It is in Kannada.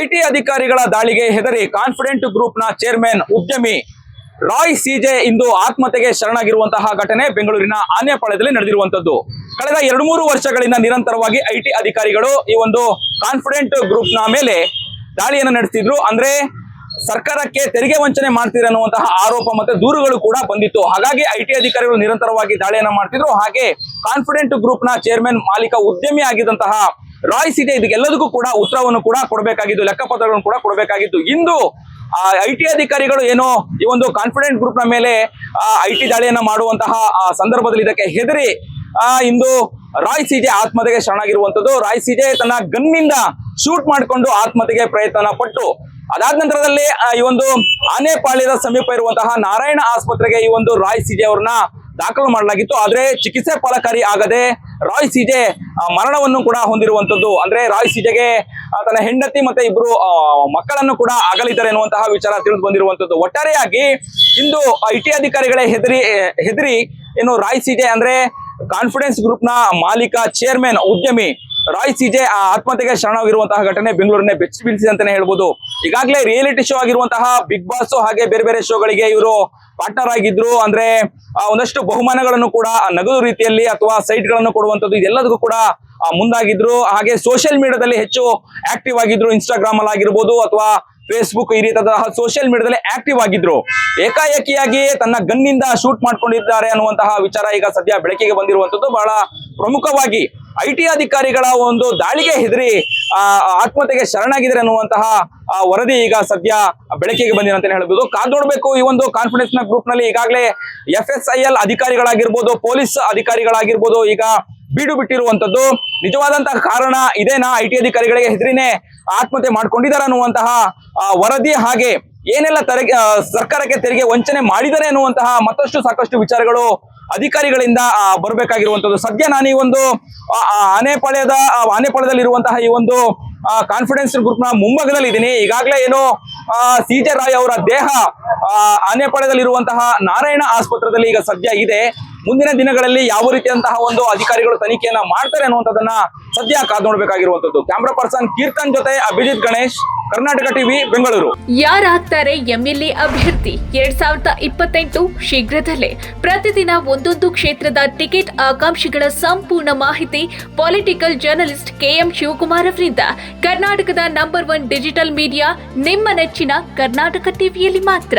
ಐಟಿ ಅಧಿಕಾರಿಗಳ ದಾಳಿಗೆ ಹೆದರಿ ಕಾನ್ಫಿಡೆಂಟ್ ಗ್ರೂಪ್ನ ಚೇರ್ಮನ್ ಉದ್ಯಮಿ ರಾಯ್ ಸಿಜೆ ಇಂದು ಆತ್ಮಹತ್ಯೆಗೆ ಶರಣಾಗಿರುವಂತಹ ಘಟನೆ ಬೆಂಗಳೂರಿನ ಆನೆಪಾಳ್ಯದಲ್ಲಿ ನಡೆದಿರುವಂತದ್ದು ಕಳೆದ ಎರಡು ಮೂರು ವರ್ಷಗಳಿಂದ ನಿರಂತರವಾಗಿ ಐಟಿ ಅಧಿಕಾರಿಗಳು ಈ ಒಂದು ಕಾನ್ಫಿಡೆಂಟ್ ಗ್ರೂಪ್ನ ಮೇಲೆ ದಾಳಿಯನ್ನು ನಡೆಸಿದ್ರು. ಅಂದ್ರೆ ಸರ್ಕಾರಕ್ಕೆ ತೆರಿಗೆ ವಂಚನೆ ಅನ್ನುವಂತಹ ಆರೋಪ ಮತ್ತೆ ದೂರುಗಳು ಕೂಡ ಬಂದಿತ್ತು. ಹಾಗಾಗಿ ಐಟಿ ಅಧಿಕಾರಿಗಳು ನಿರಂತರವಾಗಿ ದಾಳಿಯನ್ನು ಮಾಡ್ತಿದ್ರು. ಹಾಗೆ ಕಾನ್ಫಿಡೆಂಟ್ ಗ್ರೂಪ್ನ ಚೇರ್ಮನ್ ಮಾಲೀಕ ಉದ್ಯಮಿ ಆಗಿದ್ದಂತಹ ರಾಯ್ ಇದೆ ಇದಕ್ಕೆಲ್ಲದಕ್ಕೂ ಕೂಡ ಉತ್ತರವನ್ನು ಕೂಡ ಕೊಡಬೇಕಾಗಿತ್ತು ಲೆಕ್ಕಪತ್ರಗಳನ್ನು ಕೂಡ ಕೊಡಬೇಕಾಗಿತ್ತು. ಇಂದು ಐ ಟಿ ಅಧಿಕಾರಿಗಳು ಏನೋ ಈ ಒಂದು ಕಾನ್ಫಿಡೆಂಟ್ ಗ್ರೂಪ್ನ ಮೇಲೆ ಐ ಟಿ ದಾಳಿಯನ್ನ ಮಾಡುವಂತಹ ಆ, ಸಂದರ್ಭದಲ್ಲಿ ಇದಕ್ಕೆ ಹೆದರಿ ಆ, ಇಂದು ರಾಯ್ ಸಿಜೆ ಆತ್ಮಹತ್ಯೆಗೆ ಶರಣಾಗಿರುವಂತದ್ದು ರಾಯ್ ಸಿಜೆ ತನ್ನ ಗನ್ನಿಂದ ಶೂಟ್ ಮಾಡಿಕೊಂಡು ಆತ್ಮಹತ್ಯೆಗೆ ಪ್ರಯತ್ನ ಪಟ್ಟು ಅದಾದ ನಂತರದಲ್ಲಿ ಈ ಒಂದು ಆನೆಪಾಳ್ಯದ ಸಮೀಪ ಇರುವಂತಹ ನಾರಾಯಣ ಆಸ್ಪತ್ರೆಗೆ ಈ ಒಂದು ರಾಯ್ ಸಿಜೆ ಅವ್ರನ್ನ ದಾಖಲು ಮಾಡಲಾಗಿತ್ತು. ಆದರೆ ಚಿಕಿತ್ಸೆ ಫಲಕಾರಿ ಆಗದೆ ರಾಯ್ ಸಿಜೆ ಮರಣವನ್ನು ಕೂಡ ಹೊಂದಿರುವಂತದ್ದು. ಅಂದ್ರೆ ರಾಯ್ ಸಿಜೆಗೆ ತನ್ನ ಹೆಂಡತಿ ಮತ್ತೆ ಇಬ್ರು ಮಕ್ಕಳನ್ನು ಕೂಡ ಅಗಲಿದ್ದಾರೆ ಎನ್ನುವಂತಹ ವಿಚಾರ ತಿಳಿದು ಬಂದಿರುವಂತದ್ದು. ಒಟ್ಟಾರೆಯಾಗಿ ಇಂದು ಐ ಟಿ ಅಧಿಕಾರಿಗಳೇ ಹೆದರಿ ಹೆದರಿ, ಏನು ರಾಯ್ ಸಿಜೆ ಅಂದ್ರೆ ಕಾನ್ಫಿಡೆನ್ಸ್ ಗ್ರೂಪ್ನ ಮಾಲೀಕ ಚೇರ್ಮನ್ ಉದ್ಯಮಿ ರಾಯ್ ಸಿಜೆ ಆ ಆತ್ಮಹತ್ಯೆಗೆ ಶರಣವಾಗಿರುವಂತಹ ಘಟನೆ ಬೆಂಗಳೂರಿನ ಬೆಚ್ಚಿ ಬೀಳಿಸಿದೆ ಅಂತಾನೆ ಹೇಳ್ಬೋದು. ಈಗಾಗಲೇ ರಿಯಾಲಿಟಿ ಶೋ ಆಗಿರುವಂತಹ ಬಿಗ್ ಬಾಸ್ ಹಾಗೆ ಬೇರೆ ಬೇರೆ ಶೋಗಳಿಗೆ ಇವರು ಪಾರ್ಟ್ನರ್ ಆಗಿದ್ರು. ಅಂದ್ರೆ ಒಂದಷ್ಟು ಬಹುಮಾನಗಳನ್ನು ಕೂಡ ನಗದು ರೀತಿಯಲ್ಲಿ ಅಥವಾ ಸೈಟ್ಗಳನ್ನು ಕೊಡುವಂತದ್ದು ಇದೆಲ್ಲದಕ್ಕೂ ಕೂಡ ಮುಂದಾಗಿದ್ರು. ಹಾಗೆ ಸೋಷಿಯಲ್ ಮೀಡಿಯಾದಲ್ಲಿ ಹೆಚ್ಚು ಆಕ್ಟಿವ್ ಆಗಿದ್ರು. ಇನ್ಸ್ಟಾಗ್ರಾಮ್ ಅಲ್ಲಿ ಆಗಿರ್ಬೋದು ಅಥವಾ ಫೇಸ್ಬುಕ್ ಈ ರೀತಿಯಾದ ಸೋಷಿಯಲ್ ಮೀಡಿಯಾದಲ್ಲಿ ಆಕ್ಟಿವ್ ಆಗಿದ್ರು. ಏಕಾಏಕಿಯಾಗಿ ತನ್ನ ಗನ್ನಿಂದ ಶೂಟ್ ಮಾಡ್ಕೊಂಡಿದ್ದಾರೆ ಅನ್ನುವಂತಹ ವಿಚಾರ ಈಗ ಸದ್ಯ ಬೆಳಕಿಗೆ ಬಂದಿರುವಂತದ್ದು ಬಹಳ ಪ್ರಮುಖವಾಗಿ ಐ ಟಿ ಅಧಿಕಾರಿಗಳ ಒಂದು ದಾಳಿಗೆ ಹೆದರಿ ಆ, ಆತ್ಮಹತ್ಯೆಗೆ ಶರಣಾಗಿದ್ದಾರೆ ಅನ್ನುವಂತಹ ವರದಿ ಈಗ ಸದ್ಯ ಬೆಳಕಿಗೆ ಬಂದಿದೆ ಅಂತ ಹೇಳ್ಬೋದು. ಕಾದ್ ನೋಡ್ಬೇಕು ಈ ಒಂದು ಕಾನ್ಫಿಡೆನ್ಸ್ನ ಗ್ರೂಪ್ನಲ್ಲಿ ಈಗಾಗಲೇ ಎಫ್ ಎಸ್ ಐ ಎಲ್ ಅಧಿಕಾರಿಗಳಾಗಿರ್ಬೋದು ಪೊಲೀಸ್ ಅಧಿಕಾರಿಗಳಾಗಿರ್ಬೋದು ಈಗ ಬೀಡು ಬಿಟ್ಟಿರುವಂತದ್ದು ನಿಜವಾದಂತಹ ಕಾರಣ ಇದೇನಾ? ಐ ಟಿ ಅಧಿಕಾರಿಗಳಿಗೆ ಹೆದರಿನೇ ಆತ್ಮಹತ್ಯೆ ಮಾಡ್ಕೊಂಡಿದ್ದಾರೆ ಅನ್ನುವಂತಹ ವರದಿ ಹಾಗೆ ಏನೆಲ್ಲ ತೆರಿಗೆ ಸರ್ಕಾರಕ್ಕೆ ತೆರಿಗೆ ವಂಚನೆ ಮಾಡಿದ್ದಾರೆ ಅನ್ನುವಂತಹ ಮತ್ತಷ್ಟು ಸಾಕಷ್ಟು ವಿಚಾರಗಳು ಅಧಿಕಾರಿಗಳಿಂದ ಬರಬೇಕಾಗಿರುವಂತದ್ದು ಸದ್ಯ ನಾನು ಈ ಒಂದು ಆನೆಪಾಳ್ಯದ ಆನೆಪಾಳ್ಯದಲ್ಲಿ ಆನೆಪಾಳ್ಯದಲ್ಲಿರುವಂತಹ ಈ ಒಂದು ಕಾನ್ಫಿಡೆನ್ಸ್ ಗ್ರೂಪ್ನ ಮುಂಭಾಗದಲ್ಲಿ ಇದ್ದೀನಿ ಈಗಾಗಲೇ ಏನು ಸಿ ಜೆ ರಾಯ್ ಅವರ ದೇಹ ಆನೆಪಾಳ್ಯದಲ್ಲಿರುವಂತಹ ನಾರಾಯಣ ಆಸ್ಪತ್ರೆಯಲ್ಲಿ ಈಗ ಸದ್ಯ ಇದೆ. ಮುಂದಿನ ದಿನಗಳಲ್ಲಿ ಯಾವ ರೀತಿಯಂತಹ ಒಂದು ಅಧಿಕಾರಿಗಳು ತನಿಖೆಯನ್ನ ಮಾಡ್ತಾರೆ ಅನ್ನುವಂಥದ್ದನ್ನ ಸದ್ಯ ಕಾದ್ ನೋಡ್ಬೇಕಾಗಿರುವಂತದ್ದು ಕ್ಯಾಮ್ರಾ ಪರ್ಸನ್ ಕೀರ್ತನ್ ಜೊತೆ ಅಭಿಜಿತ್ ಗಣೇಶ್, ಕರ್ನಾಟಕ ಟಿವಿ, ಬೆಂಗಳೂರು. ಯಾರಾಗ್ತಾರೆ ಎಂಎಲ್ಎ ಅಭ್ಯರ್ಥಿ? ಎರಡ್ ಸಾವಿರದ ಇಪ್ಪತ್ತೆಂಟು ಶೀಘ್ರದಲ್ಲೇ. ಪ್ರತಿದಿನ ಒಂದೊಂದು ಕ್ಷೇತ್ರದ ಟಿಕೆಟ್ ಆಕಾಂಕ್ಷಿಗಳ ಸಂಪೂರ್ಣ ಮಾಹಿತಿ ಪೊಲಿಟಿಕಲ್ ಜರ್ನಲಿಸ್ಟ್ ಕೆಎಂ ಶಿವಕುಮಾರ್ ಅವರಿಂದ. ಕರ್ನಾಟಕದ ನಂಬರ್ ಒನ್ ಡಿಜಿಟಲ್ ಮೀಡಿಯಾ ನಿಮ್ಮ ನೆಚ್ಚಿನ ಕರ್ನಾಟಕ ಟಿವಿಯಲ್ಲಿ ಮಾತ್ರ.